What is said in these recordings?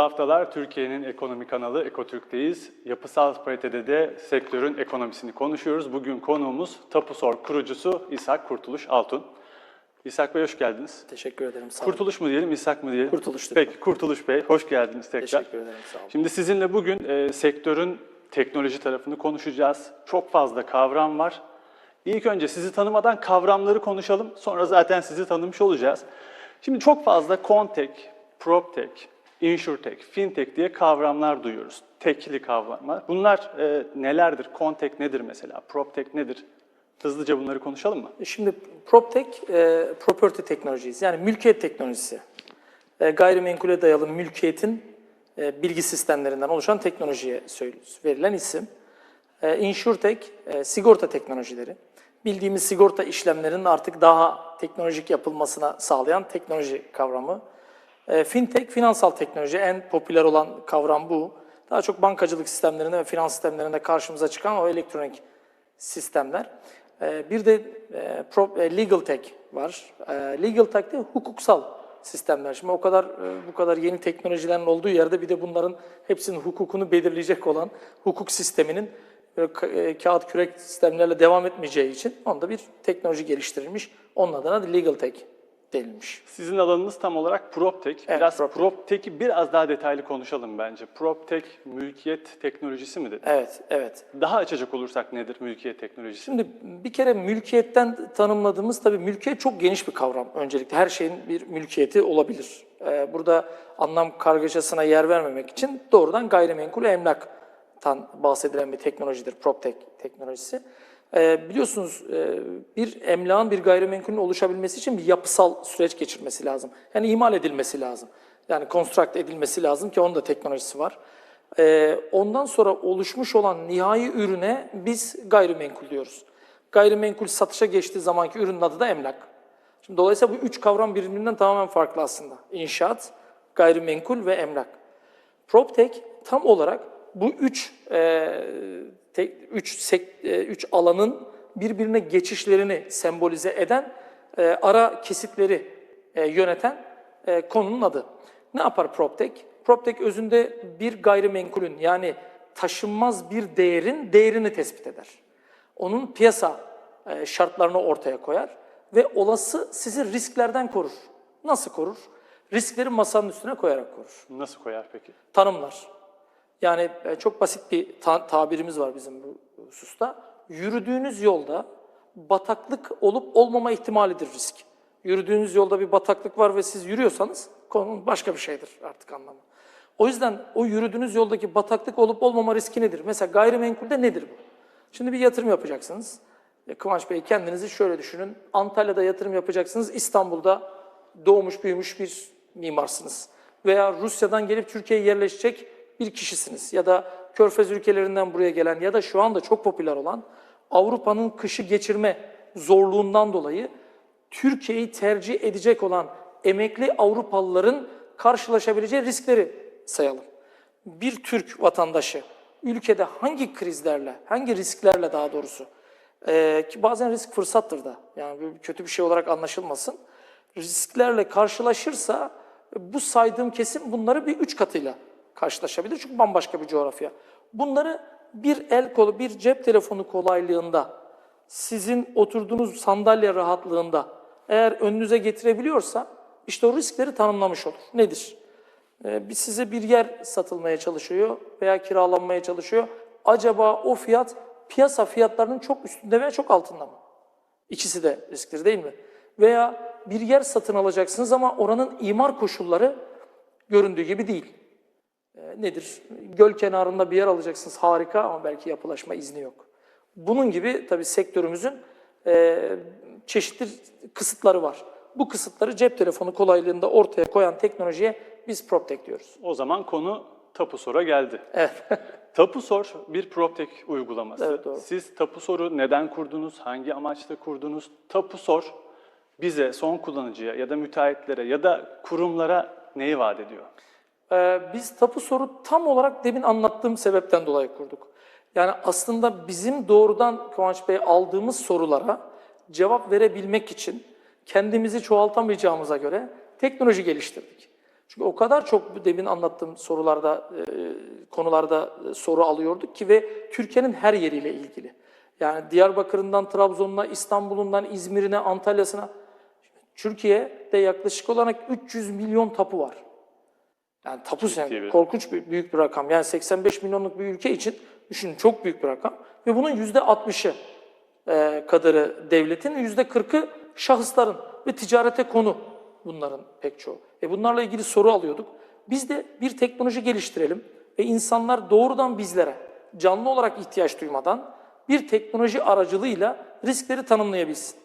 Mutlu haftalar. Türkiye'nin ekonomi kanalı Ekotürk'teyiz. Yapısal paritede de sektörün ekonomisini konuşuyoruz. Bugün konuğumuz Tapusor kurucusu İshak Kurtuluş Altun. İshak Bey hoş geldiniz. Teşekkür ederim. Sağ olun. Kurtuluş mu diyelim, İshak mı diyelim? Kurtuluş. Peki Kurtuluş Bey hoş geldiniz tekrar. Teşekkür ederim. Sağ olun. Şimdi sizinle bugün e, sektörün teknoloji tarafını konuşacağız. Çok fazla kavram var. İlk önce sizi tanımadan kavramları konuşalım. Sonra zaten sizi tanımış olacağız. Şimdi çok fazla Contek, PropTech, InsurTech, FinTech diye kavramlar duyuyoruz. Tekli kavramlar. Bunlar e, nelerdir? Contek nedir mesela? PropTech nedir? Hızlıca bunları konuşalım mı? Şimdi PropTech, e, Property Technologies yani mülkiyet teknolojisi. E, gayrimenkule dayalı mülkiyetin e, bilgi sistemlerinden oluşan teknolojiye verilen isim. E, InsurTech, e, sigorta teknolojileri. Bildiğimiz sigorta işlemlerinin artık daha teknolojik yapılmasına sağlayan teknoloji kavramı. E, fintech, finansal teknoloji en popüler olan kavram bu. Daha çok bankacılık sistemlerinde ve finans sistemlerinde karşımıza çıkan o elektronik sistemler. E, bir de e, legal tech var. Legal tech de hukuksal sistemler. Şimdi o kadar bu kadar yeni teknolojilerin olduğu yerde bir de bunların hepsinin hukukunu belirleyecek olan hukuk sisteminin kağıt kürek sistemlerle devam etmeyeceği için onda bir teknoloji geliştirilmiş. Onun adına da legal tech denilmiş. Sizin alanınız tam olarak PropTech. Evet, Biraz PropTech. PropTech'i biraz daha detaylı konuşalım bence. PropTech mülkiyet teknolojisi mi dedi? Evet, evet. Daha açacak olursak nedir mülkiyet teknolojisi? Şimdi bir kere mülkiyetten tanımladığımız tabii mülkiyet çok geniş bir kavram öncelikle. Her şeyin bir mülkiyeti olabilir. Ee, burada anlam kargaşasına yer vermemek için doğrudan gayrimenkul emlaktan bahsedilen bir teknolojidir PropTech teknolojisi. Ee, biliyorsunuz e, bir emlakın bir gayrimenkulün oluşabilmesi için bir yapısal süreç geçirmesi lazım. Yani imal edilmesi lazım. Yani construct edilmesi lazım ki onun da teknolojisi var. Ee, ondan sonra oluşmuş olan nihai ürüne biz gayrimenkul diyoruz. Gayrimenkul satışa geçtiği zamanki ürünün adı da emlak. Şimdi dolayısıyla bu üç kavram birbirinden tamamen farklı aslında. İnşaat, gayrimenkul ve emlak. PropTech tam olarak bu üç, e, tek, üç, sek- e, üç alanın birbirine geçişlerini sembolize eden e, ara kesitleri e, yöneten e, konunun adı. Ne yapar PropTech? PropTech özünde bir gayrimenkulün yani taşınmaz bir değerin değerini tespit eder. Onun piyasa e, şartlarını ortaya koyar ve olası sizi risklerden korur. Nasıl korur? Riskleri masanın üstüne koyarak korur Nasıl koyar peki? tanımlar. Yani e, çok basit bir ta- tabirimiz var bizim bu hususta. Yürüdüğünüz yolda bataklık olup olmama ihtimalidir risk. Yürüdüğünüz yolda bir bataklık var ve siz yürüyorsanız konunun başka bir şeydir artık anlamı. O yüzden o yürüdüğünüz yoldaki bataklık olup olmama riski nedir? Mesela gayrimenkulde nedir bu? Şimdi bir yatırım yapacaksınız. E, Kıvanç Bey kendinizi şöyle düşünün. Antalya'da yatırım yapacaksınız. İstanbul'da doğmuş büyümüş bir mimarsınız. Veya Rusya'dan gelip Türkiye'ye yerleşecek bir kişisiniz. Ya da Körfez ülkelerinden buraya gelen ya da şu anda çok popüler olan Avrupa'nın kışı geçirme zorluğundan dolayı Türkiye'yi tercih edecek olan emekli Avrupalıların karşılaşabileceği riskleri sayalım. Bir Türk vatandaşı ülkede hangi krizlerle, hangi risklerle daha doğrusu, eee, ki bazen risk fırsattır da, yani kötü bir şey olarak anlaşılmasın, risklerle karşılaşırsa bu saydığım kesim bunları bir üç katıyla karşılaşabilir çünkü bambaşka bir coğrafya. Bunları bir el kolu, bir cep telefonu kolaylığında, sizin oturduğunuz sandalye rahatlığında eğer önünüze getirebiliyorsa işte o riskleri tanımlamış olur. Nedir? Ee, size bir yer satılmaya çalışıyor veya kiralanmaya çalışıyor. Acaba o fiyat piyasa fiyatlarının çok üstünde veya çok altında mı? İkisi de risktir değil mi? Veya bir yer satın alacaksınız ama oranın imar koşulları göründüğü gibi değil. E, nedir? Göl kenarında bir yer alacaksınız harika ama belki yapılaşma izni yok. Bunun gibi tabii sektörümüzün e, çeşitli kısıtları var. Bu kısıtları cep telefonu kolaylığında ortaya koyan teknolojiye biz PropTech diyoruz. O zaman konu Tapusor'a geldi. Evet. Tapusor bir PropTech uygulaması. Evet, doğru. Siz Tapusor'u neden kurdunuz? Hangi amaçla kurdunuz? Tapusor bize, son kullanıcıya ya da müteahhitlere ya da kurumlara neyi vaat ediyor? Ee, biz tapu soru tam olarak demin anlattığım sebepten dolayı kurduk. Yani aslında bizim doğrudan Kıvanç Bey aldığımız sorulara cevap verebilmek için kendimizi çoğaltamayacağımıza göre teknoloji geliştirdik. Çünkü o kadar çok demin anlattığım sorularda, e, konularda e, soru alıyorduk ki ve Türkiye'nin her yeriyle ilgili. Yani Diyarbakır'ından Trabzon'una, İstanbul'undan İzmir'ine, Antalya'sına. Türkiye'de yaklaşık olarak 300 milyon tapu var. Yani tapu sen bir- korkunç bir, büyük bir rakam. Yani 85 milyonluk bir ülke için düşünün çok büyük bir rakam. Ve bunun yüzde 60'ı e, kadarı devletin, yüzde 40'ı şahısların ve ticarete konu bunların pek çoğu. E bunlarla ilgili soru alıyorduk. Biz de bir teknoloji geliştirelim ve insanlar doğrudan bizlere canlı olarak ihtiyaç duymadan bir teknoloji aracılığıyla riskleri tanımlayabilsin.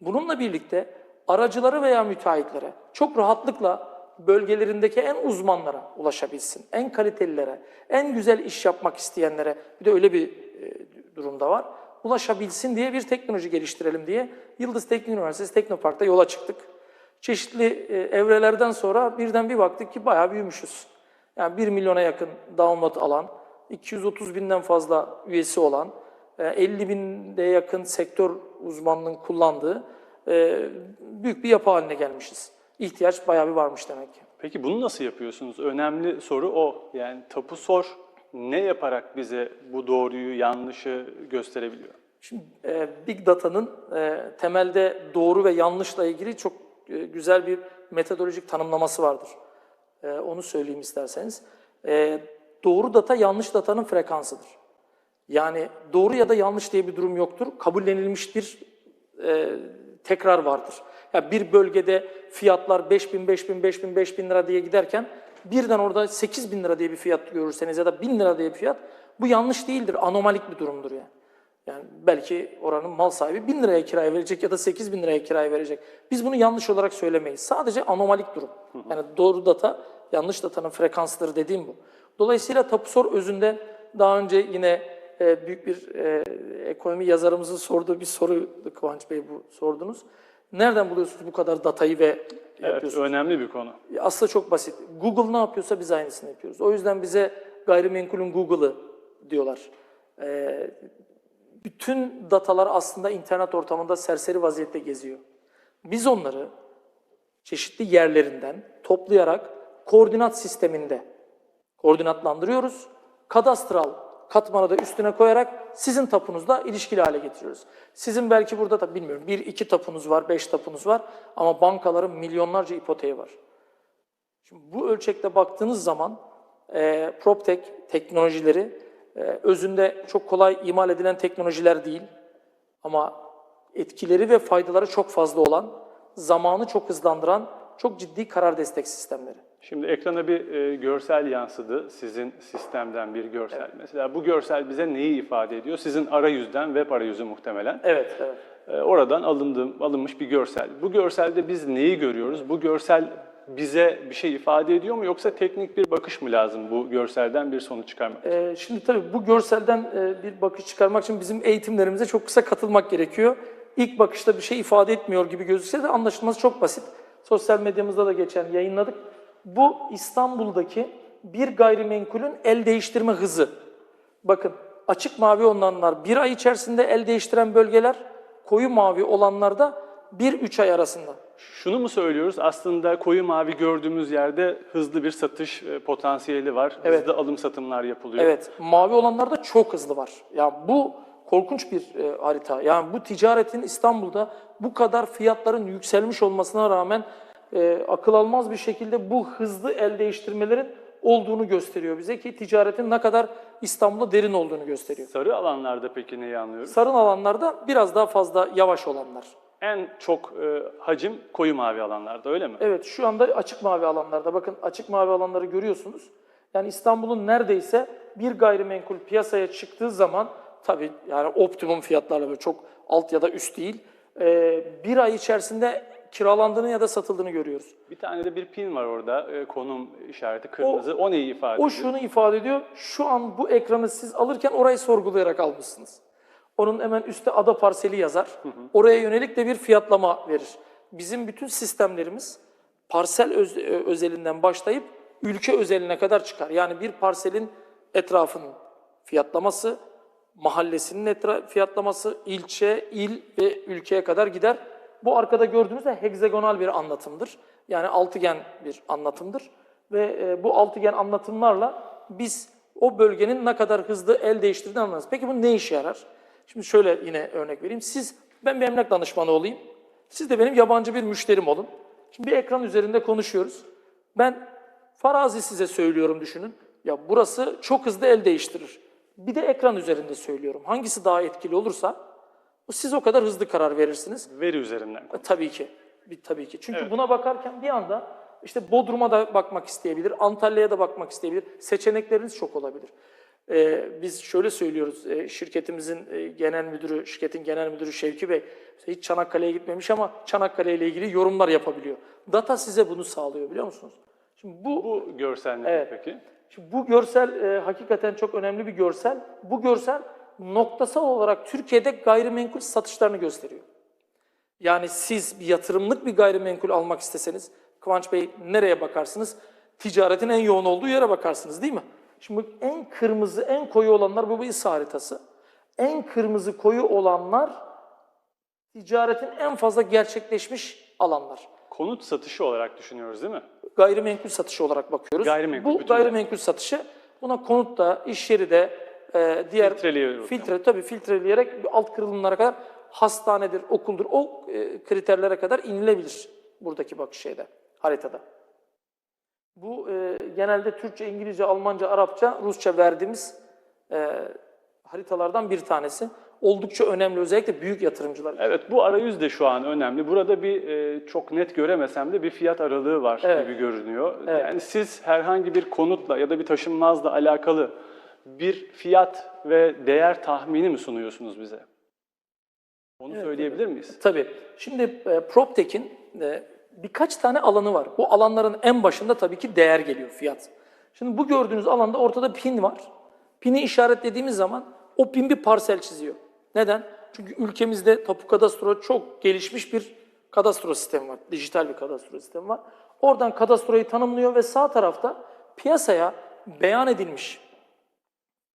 Bununla birlikte aracıları veya müteahhitlere çok rahatlıkla bölgelerindeki en uzmanlara ulaşabilsin. En kalitelilere, en güzel iş yapmak isteyenlere bir de öyle bir e, durumda var. Ulaşabilsin diye bir teknoloji geliştirelim diye Yıldız Teknik Üniversitesi Teknopark'ta yola çıktık. Çeşitli e, evrelerden sonra birden bir baktık ki bayağı büyümüşüz. Yani 1 milyona yakın download alan, 230 binden fazla üyesi olan, e, 50 binde yakın sektör uzmanlığının kullandığı e, büyük bir yapı haline gelmişiz. İhtiyaç bayağı bir varmış demek ki. Peki bunu nasıl yapıyorsunuz? Önemli soru o. Yani tapu sor ne yaparak bize bu doğruyu, yanlışı gösterebiliyor? Şimdi e, Big Data'nın e, temelde doğru ve yanlışla ilgili çok e, güzel bir metodolojik tanımlaması vardır. E, onu söyleyeyim isterseniz. E, doğru data yanlış datanın frekansıdır. Yani doğru ya da yanlış diye bir durum yoktur. Kabullenilmiş bir e, tekrar vardır. Ya bir bölgede fiyatlar 5000, 5000, 5000, 5000 lira diye giderken birden orada 8000 lira diye bir fiyat görürseniz ya da 1000 lira diye bir fiyat bu yanlış değildir. Anomalik bir durumdur yani. Yani belki oranın mal sahibi 1000 liraya kiraya verecek ya da 8 bin liraya kiraya verecek. Biz bunu yanlış olarak söylemeyiz. Sadece anomalik durum. Yani doğru data yanlış datanın frekansıdır dediğim bu. Dolayısıyla Tapusor özünde daha önce yine e, büyük bir e, ekonomi yazarımızın sorduğu bir soru Kıvanç Bey bu sordunuz. Nereden buluyorsunuz bu kadar datayı ve Evet, önemli bir konu. Aslında çok basit. Google ne yapıyorsa biz aynısını yapıyoruz. O yüzden bize gayrimenkulün Google'ı diyorlar. Ee, bütün datalar aslında internet ortamında serseri vaziyette geziyor. Biz onları çeşitli yerlerinden toplayarak koordinat sisteminde koordinatlandırıyoruz. Kadastral katmanı da üstüne koyarak sizin tapunuzla ilişkili hale getiriyoruz. Sizin belki burada da bilmiyorum bir iki tapunuz var, beş tapunuz var ama bankaların milyonlarca ipoteği var. Şimdi bu ölçekte baktığınız zaman e, PropTech teknolojileri e, özünde çok kolay imal edilen teknolojiler değil ama etkileri ve faydaları çok fazla olan, zamanı çok hızlandıran çok ciddi karar destek sistemleri. Şimdi ekrana bir e, görsel yansıdı. Sizin sistemden bir görsel. Mesela bu görsel bize neyi ifade ediyor? Sizin arayüzden, web arayüzü muhtemelen. Evet, evet. E, oradan alındı, alınmış bir görsel. Bu görselde biz neyi görüyoruz? Bu görsel bize bir şey ifade ediyor mu yoksa teknik bir bakış mı lazım bu görselden bir sonuç çıkarmak? Ee, şimdi tabii bu görselden e, bir bakış çıkarmak için bizim eğitimlerimize çok kısa katılmak gerekiyor. İlk bakışta bir şey ifade etmiyor gibi gözükse de anlaşılması çok basit. Sosyal medyamızda da geçen yayınladık. Bu İstanbul'daki bir gayrimenkulün el değiştirme hızı. Bakın açık mavi olanlar bir ay içerisinde el değiştiren bölgeler, koyu mavi olanlar da 1-3 ay arasında. Şunu mu söylüyoruz? Aslında koyu mavi gördüğümüz yerde hızlı bir satış e, potansiyeli var. Evet. Hızlı alım satımlar yapılıyor. Evet, mavi olanlarda çok hızlı var. Ya bu korkunç bir e, harita. Yani bu ticaretin İstanbul'da bu kadar fiyatların yükselmiş olmasına rağmen e, akıl almaz bir şekilde bu hızlı el değiştirmelerin olduğunu gösteriyor bize ki ticaretin ne kadar İstanbul'da derin olduğunu gösteriyor. Sarı alanlarda peki neyi anlıyoruz? Sarın alanlarda biraz daha fazla yavaş olanlar. En çok e, hacim koyu mavi alanlarda öyle mi? Evet şu anda açık mavi alanlarda bakın açık mavi alanları görüyorsunuz. Yani İstanbul'un neredeyse bir gayrimenkul piyasaya çıktığı zaman tabii yani optimum fiyatlarla böyle çok alt ya da üst değil. e, bir ay içerisinde kiralandığını ya da satıldığını görüyoruz. Bir tane de bir pin var orada. e, konum işareti kırmızı. O, neyi ifade ediyor? O şunu ifade ediyor. Şu an bu ekranı siz alırken orayı sorgulayarak almışsınız. Onun hemen üstte ada parseli yazar. Oraya yönelik de bir fiyatlama verir. Bizim bütün sistemlerimiz parsel öz- ö- özelinden başlayıp ülke özeline kadar çıkar. Yani bir parselin etrafının fiyatlaması, mahallesinin etra- fiyatlaması, ilçe, il ve ülkeye kadar gider. Bu arkada gördüğünüz de hegzagonal bir anlatımdır. Yani altıgen bir anlatımdır. Ve e, bu altıgen anlatımlarla biz o bölgenin ne kadar hızlı el değiştirdiğini anlarız. Peki bu ne işe yarar? Şimdi şöyle yine örnek vereyim. Siz, ben bir emlak danışmanı olayım. Siz de benim yabancı bir müşterim olun. Şimdi bir ekran üzerinde konuşuyoruz. Ben farazi size söylüyorum düşünün. Ya burası çok hızlı el değiştirir. Bir de ekran üzerinde söylüyorum. Hangisi daha etkili olursa siz o kadar hızlı karar verirsiniz. Veri üzerinden. E, Tabii ki. Bir, tabii ki. Çünkü buna bakarken bir anda işte Bodrum'a da bakmak isteyebilir, Antalya'ya da bakmak isteyebilir. Seçenekleriniz çok olabilir. Ee, biz şöyle söylüyoruz, e, şirketimizin e, genel müdürü, şirketin genel müdürü Şevki Bey hiç Çanakkale'ye gitmemiş ama Çanakkale ile ilgili yorumlar yapabiliyor. Data size bunu sağlıyor biliyor musunuz? Şimdi bu Bu görsel ne Evet. peki? Şimdi bu görsel e, hakikaten çok önemli bir görsel. Bu görsel noktasal olarak Türkiye'de gayrimenkul satışlarını gösteriyor. Yani siz bir yatırımlık bir gayrimenkul almak isteseniz, Kıvanç Bey nereye bakarsınız? Ticaretin en yoğun olduğu yere bakarsınız değil mi? Şimdi en kırmızı, en koyu olanlar bu bir haritası. En kırmızı koyu olanlar ticaretin en fazla gerçekleşmiş alanlar. Konut satışı olarak düşünüyoruz değil mi? gayrimenkul satışı olarak bakıyoruz. Gayrimenkul, Bu bütün gayrimenkul satışı buna konut da, iş yeri de, e, diğer filtre tabii filtreleyerek alt kırılımlara kadar hastanedir, okuldur o e, kriterlere kadar inilebilir buradaki bakış şeyde, haritada. Bu e, genelde Türkçe, İngilizce, Almanca, Arapça, Rusça verdiğimiz e, haritalardan bir tanesi. Oldukça önemli özellikle büyük yatırımcılar için. Evet bu arayüz de şu an önemli. Burada bir e, çok net göremesem de bir fiyat aralığı var Evet. gibi görünüyor. Evet. Yani siz herhangi bir konutla ya da bir taşınmazla alakalı bir fiyat ve değer tahmini mi sunuyorsunuz bize? Onu söyleyebilir miyiz? Tabii. Şimdi e, PropTech'in e, birkaç tane alanı var. Bu alanların en başında tabii ki değer geliyor, fiyat. Şimdi bu gördüğünüz alanda ortada pin var. Pini işaretlediğimiz zaman o pin bir parsel çiziyor. Neden? Çünkü ülkemizde tapu kadastro çok gelişmiş bir kadastro sistemi var. Dijital bir kadastro sistemi var. Oradan kadastroyu tanımlıyor ve sağ tarafta piyasaya beyan edilmiş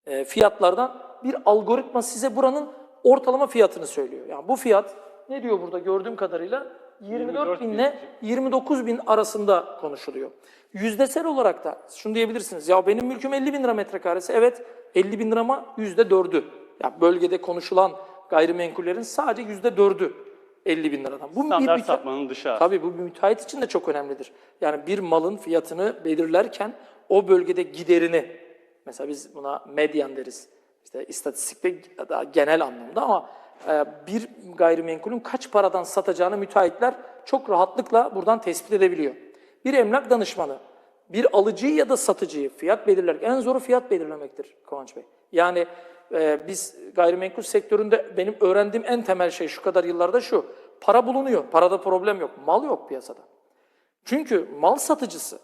e, fiyatlardan bir algoritma size buranın ortalama fiyatını söylüyor. Yani bu fiyat ne diyor burada gördüğüm kadarıyla 24 bin ile 29 bin arasında konuşuluyor. Yüzdesel olarak da şunu diyebilirsiniz. Ya benim mülküm 50 bin lira metrekaresi. Evet 50 bin lira ama yüzde dördü. Ya bölgede konuşulan gayrimenkullerin sadece yüzde dördü 50 bin liradan. Bu Standart müte- sapmanın dışı. Tabii bu bir müteahhit için de çok önemlidir. Yani bir malın fiyatını belirlerken o bölgede giderini, mesela biz buna medyan deriz, işte istatistikte daha genel anlamda ama e, bir gayrimenkulün kaç paradan satacağını müteahhitler çok rahatlıkla buradan tespit edebiliyor. Bir emlak danışmanı, bir alıcıyı ya da satıcıyı fiyat belirlerken en zoru fiyat belirlemektir Kıvanç Bey. Yani e, biz gayrimenkul sektöründe benim öğrendiğim en temel şey şu kadar yıllarda şu. Para bulunuyor, parada problem yok, mal yok piyasada. Çünkü mal satıcısı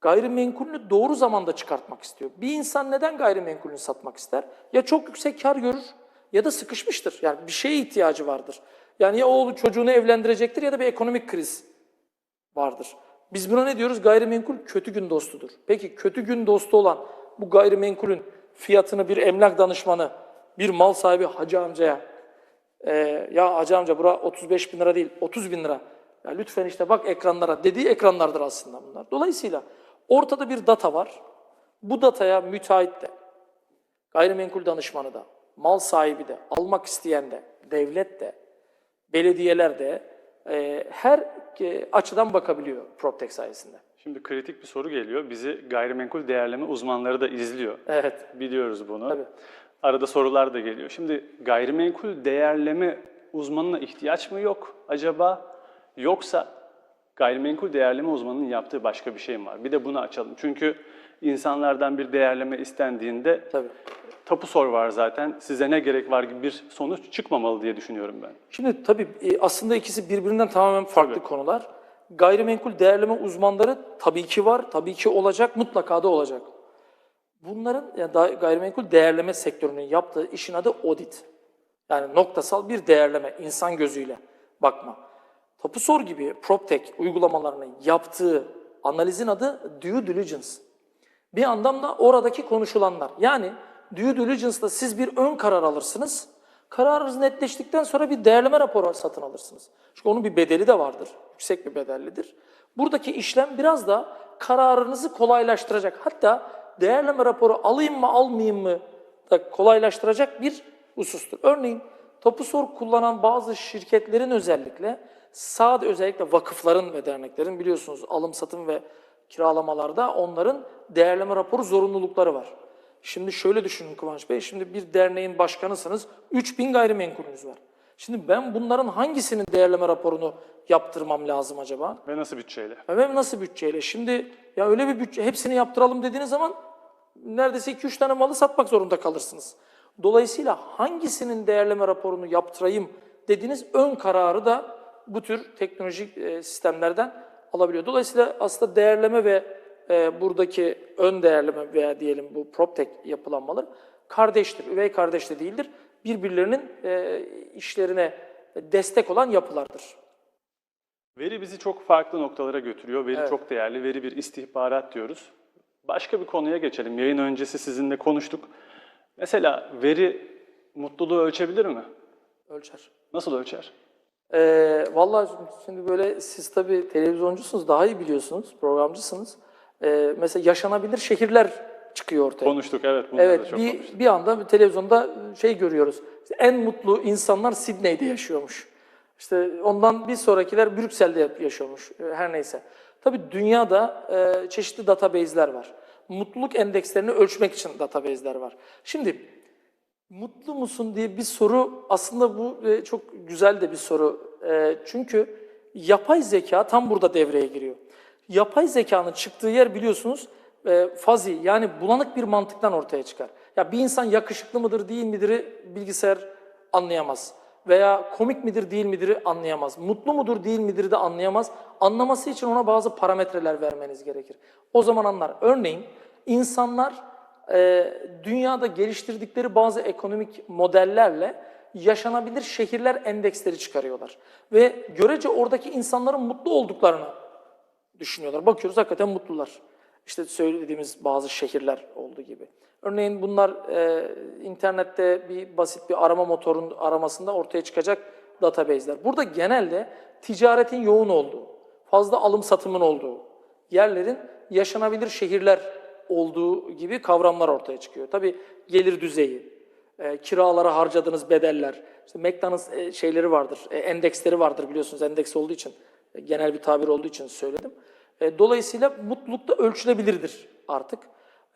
gayrimenkulünü doğru zamanda çıkartmak istiyor. Bir insan neden gayrimenkulünü satmak ister? Ya çok yüksek kar görür ya da sıkışmıştır. Yani bir şeye ihtiyacı vardır. Yani ya oğlu çocuğunu evlendirecektir ya da bir ekonomik kriz vardır. Biz buna ne diyoruz? Gayrimenkul kötü gün dostudur. Peki kötü gün dostu olan bu gayrimenkulün fiyatını bir emlak danışmanı, bir mal sahibi hacı amcaya ee, ya hacı amca bura 35 bin lira değil 30 bin lira. Ya lütfen işte bak ekranlara dediği ekranlardır aslında bunlar. Dolayısıyla ortada bir data var. Bu dataya müteahhit de, gayrimenkul danışmanı da, mal sahibi de, almak isteyen de, devlet de, belediyeler de e, her e, açıdan bakabiliyor PropTech sayesinde. Şimdi kritik bir soru geliyor. Bizi gayrimenkul değerleme uzmanları da izliyor. Evet. Biliyoruz bunu. Tabii. Arada sorular da geliyor. Şimdi gayrimenkul değerleme uzmanına ihtiyaç mı yok acaba? Yoksa gayrimenkul değerleme uzmanının yaptığı başka bir şey mi var? Bir de bunu açalım. Çünkü insanlardan bir değerleme istendiğinde Tabii. tapu sor var zaten. Size ne gerek var gibi bir sonuç çıkmamalı diye düşünüyorum ben. Şimdi tabii e, aslında ikisi birbirinden tamamen farklı Tabii. konular. Gayrimenkul değerleme uzmanları tabii ki var, tabii ki olacak, mutlaka da olacak. Bunların yani gayrimenkul değerleme sektörünün yaptığı işin adı audit. Yani noktasal bir değerleme, insan gözüyle bakma. Tapusor gibi PropTech uygulamalarının yaptığı analizin adı due diligence. Bir anlamda oradaki konuşulanlar. Yani due diligence'da siz bir ön karar alırsınız. Kararınız netleştikten sonra bir değerleme raporu satın alırsınız. Çünkü onun bir bedeli de vardır. Yüksek bir bedellidir. Buradaki işlem biraz da kararınızı kolaylaştıracak. Hatta değerleme raporu alayım mı almayayım mı da kolaylaştıracak bir husustur. Örneğin Tapusor kullanan bazı şirketlerin özellikle sade özellikle vakıfların ve derneklerin biliyorsunuz alım satım ve kiralamalarda onların değerleme raporu zorunlulukları var. Şimdi şöyle düşünün Kıvanç Bey, şimdi bir derneğin başkanısınız, 3000 gayrimenkulünüz var. Şimdi ben bunların hangisinin değerleme raporunu yaptırmam lazım acaba? Ve nasıl bütçeyle? Ve nasıl bütçeyle? Şimdi ya öyle bir bütçe, hepsini yaptıralım dediğiniz zaman neredeyse 2-3 tane malı satmak zorunda kalırsınız. Dolayısıyla hangisinin değerleme raporunu yaptırayım dediğiniz ön kararı da bu tür teknolojik e, sistemlerden alabiliyor. Dolayısıyla aslında değerleme ve e, buradaki ön değerleme veya diyelim bu PropTech yapılanmalar kardeştir. Üvey kardeş de değildir. Birbirlerinin e, işlerine destek olan yapılardır. Veri bizi çok farklı noktalara götürüyor. Veri çok değerli. Veri bir istihbarat diyoruz. Başka bir konuya geçelim. Yayın öncesi sizinle konuştuk. Mesela veri mutluluğu ölçebilir mi? Ölçer. Nasıl ölçer? Ee, vallahi şimdi böyle siz tabii televizyoncusunuz, daha iyi biliyorsunuz, programcısınız. Ee, mesela yaşanabilir şehirler çıkıyor ortaya. Konuştuk evet. Evet, çok bir, konuştuk. bir anda televizyonda şey görüyoruz. En mutlu insanlar Sidney'de yaşıyormuş. İşte ondan bir sonrakiler Brüksel'de yaşıyormuş. Her neyse. Tabii dünyada e, çeşitli database'ler var. Mutluluk endekslerini ölçmek için database'ler var. Şimdi Mutlu musun diye bir soru aslında bu e, çok güzel de bir soru. E, çünkü yapay zeka tam burada devreye giriyor. Yapay zekanın çıktığı yer biliyorsunuz e, fazi yani bulanık bir mantıktan ortaya çıkar. Ya bir insan yakışıklı mıdır değil midir bilgisayar anlayamaz. Veya komik midir değil midir anlayamaz. Mutlu mudur değil midir de anlayamaz. Anlaması için ona bazı parametreler vermeniz gerekir. O zaman anlar. Örneğin insanlar e, dünyada geliştirdikleri bazı ekonomik modellerle yaşanabilir şehirler endeksleri çıkarıyorlar. Ve görece oradaki insanların mutlu olduklarını düşünüyorlar. Bakıyoruz hakikaten mutlular. İşte söylediğimiz bazı şehirler olduğu gibi. Örneğin bunlar e, internette bir basit bir arama motorun aramasında ortaya çıkacak database'ler. Burada genelde ticaretin yoğun olduğu, fazla alım satımın olduğu yerlerin yaşanabilir şehirler olduğu gibi kavramlar ortaya çıkıyor. Tabii gelir düzeyi, e, kiralara harcadığınız bedeller, işte McDonald's e, şeyleri vardır, e, endeksleri vardır biliyorsunuz endeks olduğu için, e, genel bir tabir olduğu için söyledim. E, dolayısıyla mutluluk da ölçülebilirdir artık.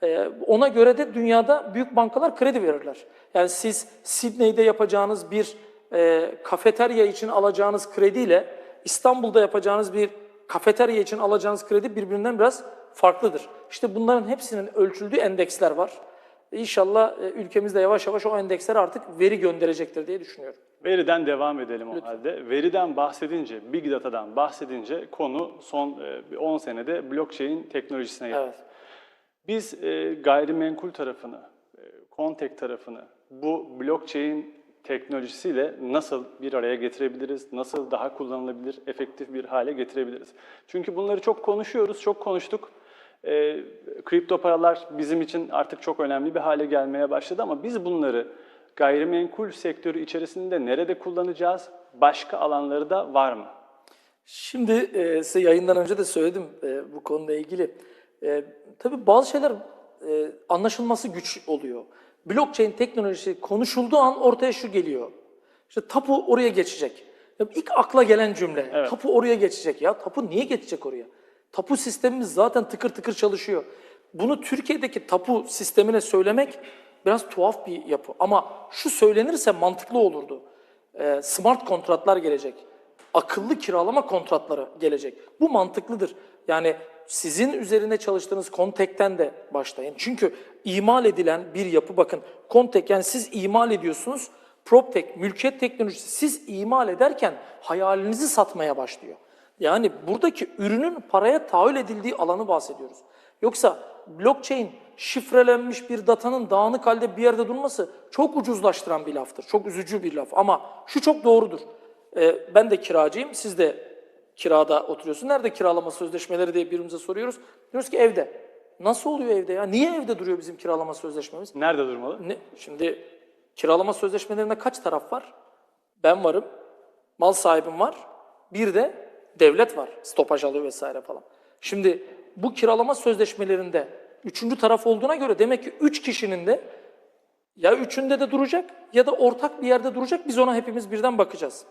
E, ona göre de dünyada büyük bankalar kredi verirler. Yani siz Sydney'de yapacağınız bir e, kafeterya için alacağınız krediyle İstanbul'da yapacağınız bir kafeterya için alacağınız kredi birbirinden biraz farklıdır. İşte bunların hepsinin ölçüldüğü endeksler var. İnşallah e, ülkemizde yavaş yavaş o endeksler artık veri gönderecektir diye düşünüyorum. Veriden devam edelim o halde. Veriden bahsedince, Big Data'dan bahsedince konu son e, bir 10 senede blockchain teknolojisine geldi. Evet. Biz e, gayrimenkul tarafını, e, Contek tarafını bu blockchain teknolojisiyle nasıl bir araya getirebiliriz, nasıl daha kullanılabilir, efektif bir hale getirebiliriz? Çünkü bunları çok konuşuyoruz, çok konuştuk. E, kripto paralar bizim için artık çok önemli bir hale gelmeye başladı ama biz bunları gayrimenkul sektörü içerisinde nerede kullanacağız? Başka alanları da var mı? Şimdi e, size yayından önce de söyledim e, bu konuyla ilgili. E, tabii bazı şeyler e, anlaşılması güç oluyor. Blockchain teknolojisi konuşulduğu an ortaya şu geliyor. İşte tapu oraya geçecek. Ya ilk akla gelen cümle. Evet. Tapu oraya geçecek ya. Tapu niye geçecek oraya? Tapu sistemimiz zaten tıkır tıkır çalışıyor. Bunu Türkiye'deki tapu sistemine söylemek biraz tuhaf bir yapı. Ama şu söylenirse mantıklı olurdu. Ee, smart kontratlar gelecek. Akıllı kiralama kontratları gelecek. Bu mantıklıdır. Yani sizin üzerine çalıştığınız Kontek'ten de başlayın. Çünkü imal edilen bir yapı bakın. Kontek yani siz imal ediyorsunuz. PropTech, mülkiyet teknolojisi siz imal ederken hayalinizi satmaya başlıyor. Yani buradaki ürünün paraya tahvil edildiği alanı bahsediyoruz. Yoksa blockchain şifrelenmiş bir datanın dağınık halde bir yerde durması çok ucuzlaştıran bir laftır. Çok üzücü bir laf ama şu çok doğrudur. Ee, ben de kiracıyım, siz de kirada oturuyorsun. Nerede kiralama sözleşmeleri diye birbirimize soruyoruz. Diyoruz ki evde. Nasıl oluyor evde ya? Niye evde duruyor bizim kiralama sözleşmemiz? Nerede durmalı? Ne? Şimdi kiralama sözleşmelerinde kaç taraf var? Ben varım, mal sahibim var, bir de devlet var. Stopaj alıyor vesaire falan. Şimdi bu kiralama sözleşmelerinde üçüncü taraf olduğuna göre demek ki üç kişinin de ya üçünde de duracak ya da ortak bir yerde duracak. Biz ona hepimiz birden bakacağız.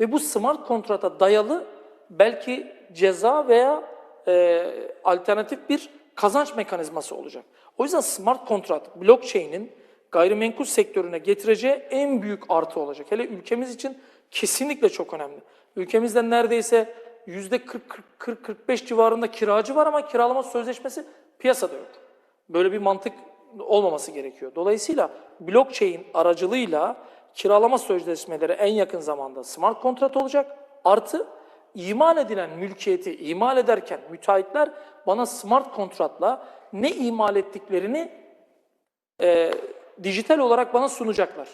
Ve bu smart kontrata dayalı belki ceza veya e, alternatif bir kazanç mekanizması olacak. O yüzden smart kontrat blockchain'in gayrimenkul sektörüne getireceği en büyük artı olacak. Hele ülkemiz için kesinlikle çok önemli. Ülkemizde neredeyse 40-45 civarında kiracı var ama kiralama sözleşmesi piyasada yok. Böyle bir mantık olmaması gerekiyor. Dolayısıyla blockchain aracılığıyla kiralama sözleşmeleri en yakın zamanda smart kontrat olacak. Artı imal edilen mülkiyeti imal ederken müteahhitler bana smart kontratla ne imal ettiklerini e, dijital olarak bana sunacaklar.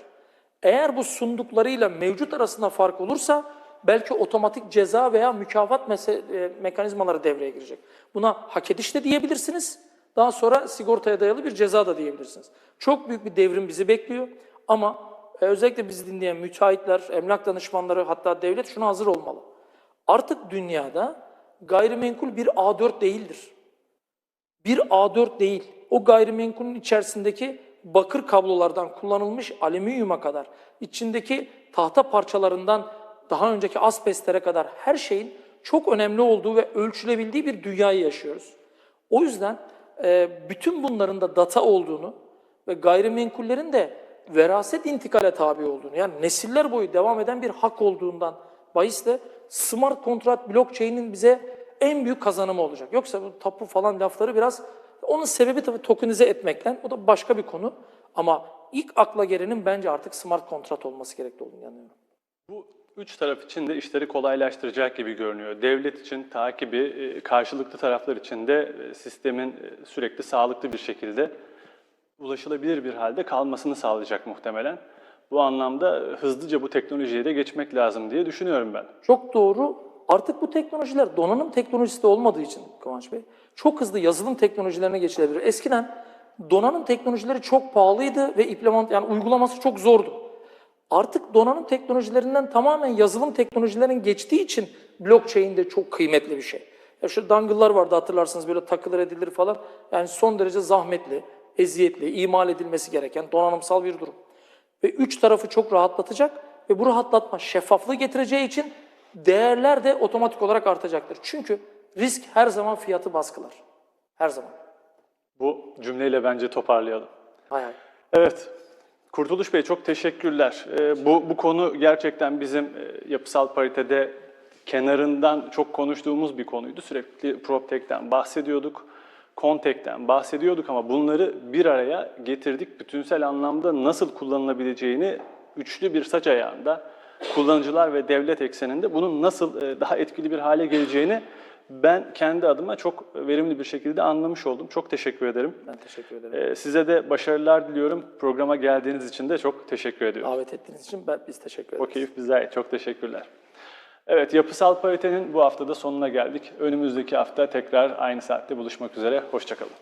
Eğer bu sunduklarıyla mevcut arasında fark olursa belki otomatik ceza veya mükafat e, mekanizmaları devreye girecek. Buna hak ediş de diyebilirsiniz. Daha sonra sigortaya dayalı bir ceza da diyebilirsiniz. Çok büyük bir devrim bizi bekliyor ama e, özellikle bizi dinleyen müteahhitler, emlak danışmanları hatta devlet şuna hazır olmalı. Artık dünyada gayrimenkul bir A4 değildir bir A4 değil. O gayrimenkulün içerisindeki bakır kablolardan kullanılmış alüminyuma kadar, içindeki tahta parçalarından daha önceki asbestlere kadar her şeyin çok önemli olduğu ve ölçülebildiği bir dünyayı yaşıyoruz. O yüzden e, bütün bunların da data olduğunu ve gayrimenkullerin de veraset intikale tabi olduğunu, yani nesiller boyu devam eden bir hak olduğundan bahisle smart kontrat blockchain'in bize en büyük kazanımı olacak. Yoksa bu tapu falan lafları biraz onun sebebi tabii tokenize etmekten. O da başka bir konu. Ama ilk akla gelenin bence artık smart kontrat olması gerekli olduğunu inanıyorum. Bu üç taraf için de işleri kolaylaştıracak gibi görünüyor. Devlet için takibi, e, karşılıklı taraflar için de e, sistemin e, sürekli sağlıklı bir şekilde ulaşılabilir bir halde kalmasını sağlayacak muhtemelen. Bu anlamda hızlıca bu teknolojiye de geçmek lazım diye düşünüyorum ben. Çok doğru. Artık bu teknolojiler donanım teknolojisi de olmadığı için Kıvanç Bey çok hızlı yazılım teknolojilerine geçilebilir. Eskiden donanım teknolojileri çok pahalıydı ve implement yani uygulaması çok zordu. Artık donanım teknolojilerinden tamamen yazılım teknolojilerinin geçtiği için blockchain de çok kıymetli bir şey. Ya şu dangle'lar vardı hatırlarsınız böyle takılır edilir falan. Yani son derece zahmetli, eziyetli, imal edilmesi gereken donanımsal bir durum. Ve üç tarafı çok rahatlatacak ve bu rahatlatma şeffaflığı getireceği için değerler de otomatik olarak artacaktır. Çünkü risk her zaman fiyatı baskılar. Her zaman. Bu cümleyle bence toparlayalım. Hay hay. Evet. Kurtuluş Bey çok teşekkürler. Ee, bu, bu konu gerçekten bizim e, yapısal paritede kenarından çok konuştuğumuz bir konuydu. Sürekli PropTech'ten bahsediyorduk, Contek'ten bahsediyorduk ama bunları bir araya getirdik. Bütünsel anlamda nasıl kullanılabileceğini üçlü bir saç ayağında kullanıcılar ve devlet ekseninde bunun nasıl e, daha etkili bir hale geleceğini ben kendi adıma çok verimli bir şekilde anlamış oldum. Çok teşekkür ederim. Ben teşekkür ederim. Ee, Size de başarılar diliyorum. Programa geldiğiniz için de çok teşekkür ediyorum. Davet ettiğiniz için ben biz teşekkür ederiz. O keyif bize ait. Çok teşekkürler. Evet, yapısal paritenin bu haftada sonuna geldik. Önümüzdeki hafta tekrar aynı saatte buluşmak üzere. Hoşçakalın.